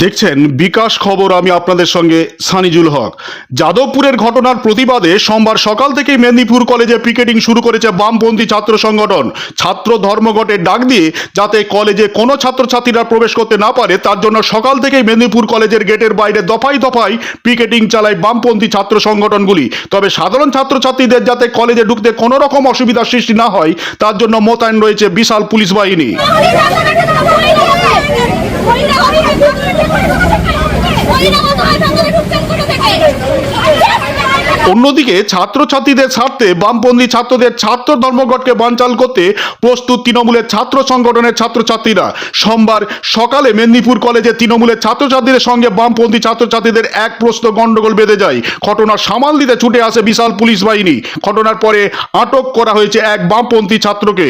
দেখছেন বিকাশ খবর, আমি আপনাদের সঙ্গে সানিজুল হক। যাদবপুরের ঘটনার প্রতিবাদে সোমবার সকাল থেকেই মেদিনীপুর কলেজে পিকেটিং শুরু করেছে বামপন্থী ছাত্র সংগঠন। ছাত্র ধর্মঘটের ডাক দিয়ে যাতে কলেজে কোনো ছাত্রছাত্রীরা প্রবেশ করতে না পারে, তার জন্য সকাল থেকেই মেদিনীপুর কলেজের গেটের বাইরে দফায় দফায় পিকেটিং চালায় বামপন্থী ছাত্র সংগঠনগুলি। তবে সাধারণ ছাত্রছাত্রীদের যাতে কলেজে ঢুকতে কোনো রকম অসুবিধার সৃষ্টি না হয়, তার জন্য মোতায়েন রয়েছে বিশাল পুলিশ বাহিনী। অন্যদিকে ছাত্রছাত্রীদের স্বার্থে বামপন্থী ছাত্রদের ছাত্র ধর্মঘটকে বানচাল করতে প্রস্তুত তৃণমূলের ছাত্র সংগঠনের ছাত্রছাত্রীরা সোমবার সকালে মেদিনীপুর কলেজে তৃণমূলের ছাত্রছাত্রীদের সঙ্গে বামপন্থী ছাত্রছাত্রীদের এক প্রশ্ন গন্ডগোল বেঁধে যায় ঘটনা সামাল দিতে ছুটে আসে বিশাল পুলিশ বাহিনী ঘটনার পরে আটক করা হয়েছে এক বামপন্থী ছাত্রকে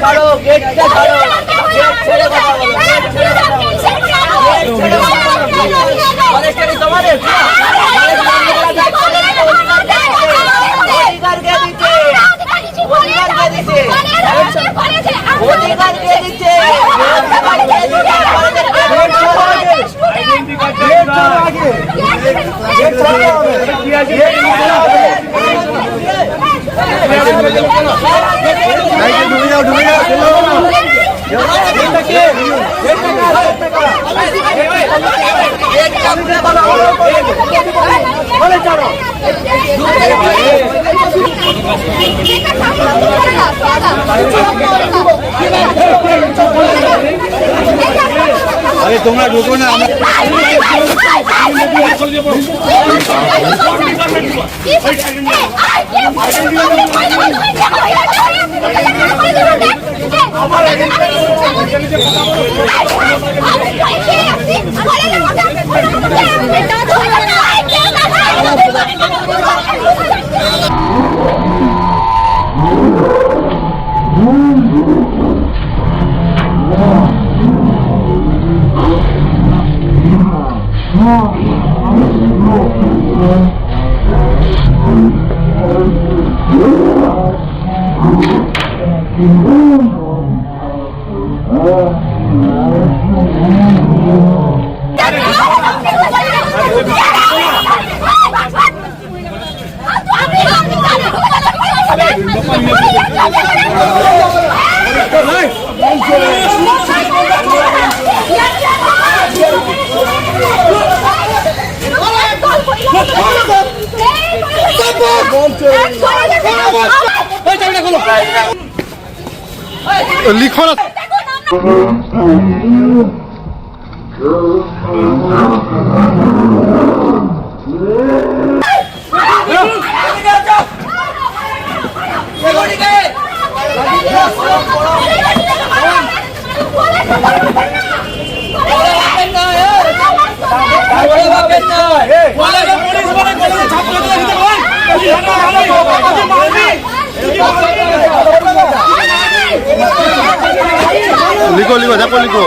ছাড়ো, গেটটা ছাড়ো। গেট ছেড়ে কথা বলো। গেট ছেড়ে কথা বলো। তোমাদের? অধিকার কে দিচ্ছে? অধিকার কে দিচ্ছে? অধিকার কে দিচ্ছে? অধিকার কে দিচ্ছে? কলেজের গেট ছাড়ো আগে। গেট ছাড়ো আগে। গেট ছাড়ো হবে। গেট ছাড়ো হবে। আরে তোমরা ঢুকো না আমরা một một một লিখো না লিখো লিখো দেখো লিখো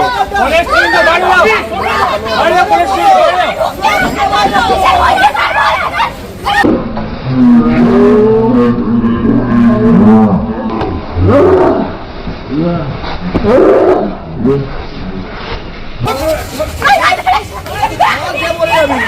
আমি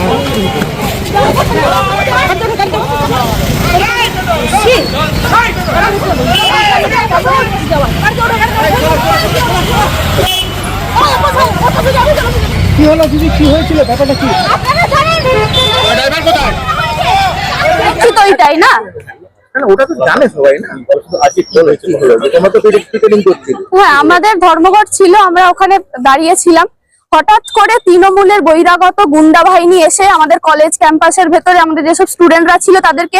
না কি হয়েছে কি? হলো তোমরা তো টিকেটিং করছিলে হ্যাঁ আমাদের ধর্মঘট ছিল আমরা ওখানে দাঁড়িয়েছিলাম। হঠাৎ করে তৃণমূলের বহিরাগত গুন্ডা বাহিনী এসে আমাদের কলেজ ক্যাম্পাসের ভেতরে আমাদের যেসব স্টুডেন্টরা ছিল তাদেরকে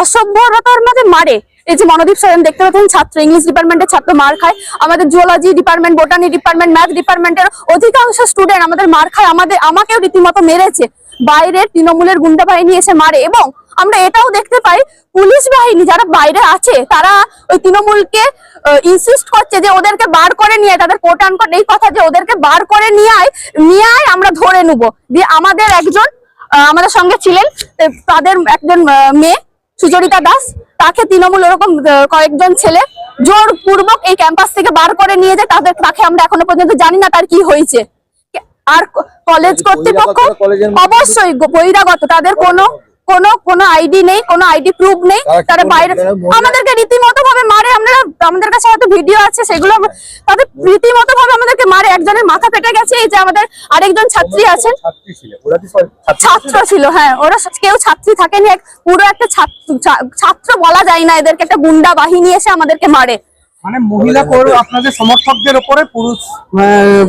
অসভ্যতার মধ্যে মারে। এই যে মনোদীপ সরেন দেখতে পাচ্ছেন, ছাত্র ইংলিশ ডিপার্টমেন্টের ছাত্র মার খায়। আমাদের zoology department botany department math ডিপার্টমেন্টের অধিকাংশ স্টুডেন্ট আমাদের মার খায়। আমাদের, আমাকেও রীতিমতো মেরেছে। বাইরের তৃণমূলের গুন্ডা বাহিনী এসে মারে এবং আমরা এটাও দেখতে পাই, পুলিশ বাহিনী যারা বাইরে আছে, তারা ওই তৃণমূলকে ইনসিস্ট করছে যে ওদেরকে বার করে নিয়ে তাদের কোট এই কথা যে ওদেরকে বার করে নিয়ে আয় নিয়ে আয়, আমরা ধরে নেব। দিয়ে আমাদের একজন আমাদের সঙ্গে ছিলেন, তাদের একজন মেয়ে সুচরিতা দাস। তাকে তৃণমূল এরকম কয়েকজন ছেলে জোরপূর্বক এই ক্যাম্পাস থেকে বার করে নিয়ে যায় তাদের তাকে আমরা এখনও পর্যন্ত জানি না তার কি হয়েছে। আর কলেজ কর্তৃপক্ষ অবশ্যই বহিরাগত তাদের কোনো কোনো কোনো আইডি নেই কোনো আইডি প্রুফ নেই তারা? বাইরে আমাদেরকে রীতিমতো ভাবে মারে আমরা আমাদের কাছে হয়তো ভিডিও আছে সেগুলো তাদের রীতিমতো ভাবে আমাদেরকে মারে একজনের মাথা ফেটে গেছে এই যে আমাদের আরেকজন ছাত্রী আছেন ছাত্রী ছিল হ্যাঁ ওরা কেউ ছাত্রী থাকেনি পুরো একটা ছাত্র ছাত্র বলা যায় না এদেরকে একটা গুন্ডা বাহিনী এসে আমাদেরকে মারে মানে মহিলা আপনাদের সমর্থকদের উপরে পুরুষ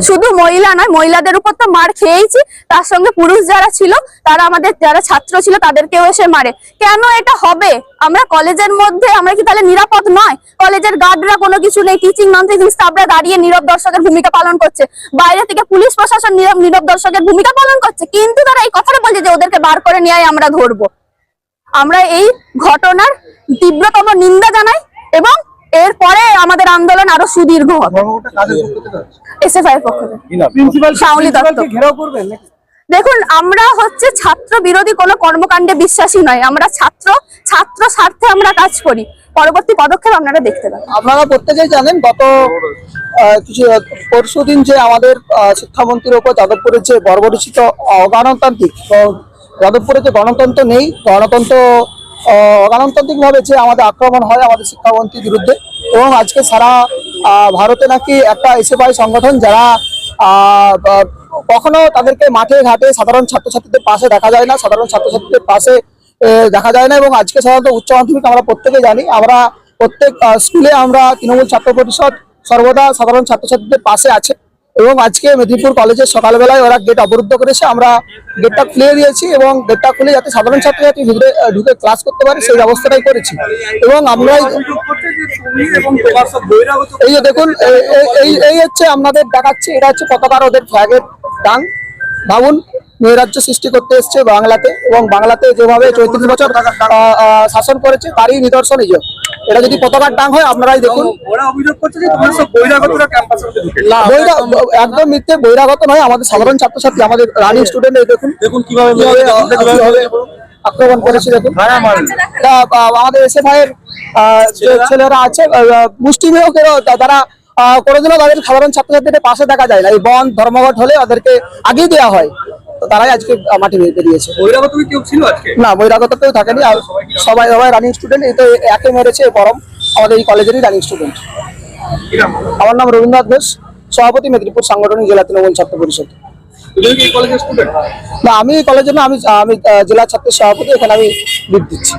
শুধু মহিলা নয় মহিলাদের উপর তো মার খেয়েছি তার সঙ্গে পুরুষ যারা ছিল তারা আমাদের যারা ছাত্র ছিল তাদেরকেও এসে মারে। কেন এটা হবে? আমরা কলেজের মধ্যে আমরা কি তাহলে নিরাপদ নয়? কলেজের গার্ডরা কোনো কিছু নেই টিচিং নন টিচিং স্টাফরা দাঁড়িয়ে নীরব দর্শকের ভূমিকা পালন করছে। বাইরে থেকে পুলিশ প্রশাসন নীরব নীরব দর্শকের ভূমিকা পালন করছে। কিন্তু তারা এই কথাটা বলছে যে ওদেরকে বার করে নিয়ে আমরা ধরবো। আমরা এই ঘটনার তীব্রতম নিন্দা জানাই এবং এরপরে আমাদের আন্দোলন আরও সুদীর্ঘ হবে? এসএফআই এর পক্ষ থেকে? দেখুন আমরা হচ্ছে ছাত্র বিরোধী কোনো কর্মকাণ্ডে বিশ্বাসী নয়। আমরা ছাত্র ছাত্র স্বার্থে আমরা কাজ করি। পরবর্তী পদক্ষেপ আপনারা দেখতে পাবেন। আপনারা প্রত্যেকেই জানেন গত কিছু পরশু দিন যে আমাদের শিক্ষামন্ত্রীর ওপর যাদবপুরের যে বর্বরিচিত অগণতান্ত্রিক যাদবপুরে যে গণতন্ত্র নেই গণতন্ত্র অগণতান্ত্রিকভাবে যে আমাদের আক্রমণ হয় আমাদের শিক্ষামন্ত্রীর বিরুদ্ধে এবং আজকে সারা ভারতে নাকি একটা এসএফআই সংগঠন যারা কখনো তাদেরকে মাঠে ঘাটে সাধারণ ছাত্রছাত্রীদের পাশে দেখা যায় না, সাধারণ ছাত্রছাত্রীদের পাশে দেখা যায় না এবং আজকে সাধারণত উচ্চ মাধ্যমিক আমরা প্রত্যেকে জানি, আমরা প্রত্যেক স্কুলে আমরা তৃণমূল ছাত্র পরিষদ সর্বদা সাধারণ ছাত্রছাত্রীদের পাশে আছে। এবং আজকে মেদিনীপুর কলেজে সকালবেলায় ওরা গেট অবরুদ্ধ করেছে। আমরা গেটটা খুলে দিয়েছি এবং গেটটা খুলে যাতে সাধারণ ছাত্রছাত্রী আহ, ঢুকে ক্লাস করতে পারে সেই ব্যবস্থাটাই করেছি। এবং আমরা এই যে দেখুন এই- এই- হচ্ছে আপনাদের দেখাচ্ছে এটা হচ্ছে কতবার ওদের ফ্ল্যাগের টাং ভাবুন নৈরাজ্য সৃষ্টি করতে এসছে বাংলাতে এবং বাংলাতে যেভাবে চৌত্রিশ বছর শাসন করেছে তারই নিদর্শন এই এটা যদি পতাকার ডাং হয় আপনারাই দেখুন। একদম মিথ্যে বহিরাগত নয় আমাদের সাধারণ ছাত্রছাত্রী আমাদের রানিং স্টুডেন্ট দেখুন। দেখুন কীভাবে আক্রমণ করেছে দেখুন। আমাদের এসে ভাইয়ের ছেলেরা? আছে আহ, মুষ্টিমেয়কেরও তারা কোনোদিনও তাদের সাধারণ ছাত্রছাত্রীদের পাশে দেখা যায় না। এই বন ধর্মঘট হলে ওদেরকে আগেই দেওয়া হয়। তো তারাই আজকে মাঠে বেরিয়ে- বেরিয়েছে। না বহিরাগত কেউ থাকেনি। আর সবাই সবাই রানিং স্টুডেন্ট এই তো একে মেরেছে পরম। আমাদের এই কলেজেরই রানিং স্টুডেন্ট আমার নাম রবীন্দ্রনাথ ঘোষ সভাপতি মেদিনীপুর সাংগঠনিক জেলা তৃণমূল ছাত্র পরিষদ। না আমি এই কলেজের না আমি আমি জেলা ছাত্রের সভাপতি এখানে আমি লিড দিচ্ছি।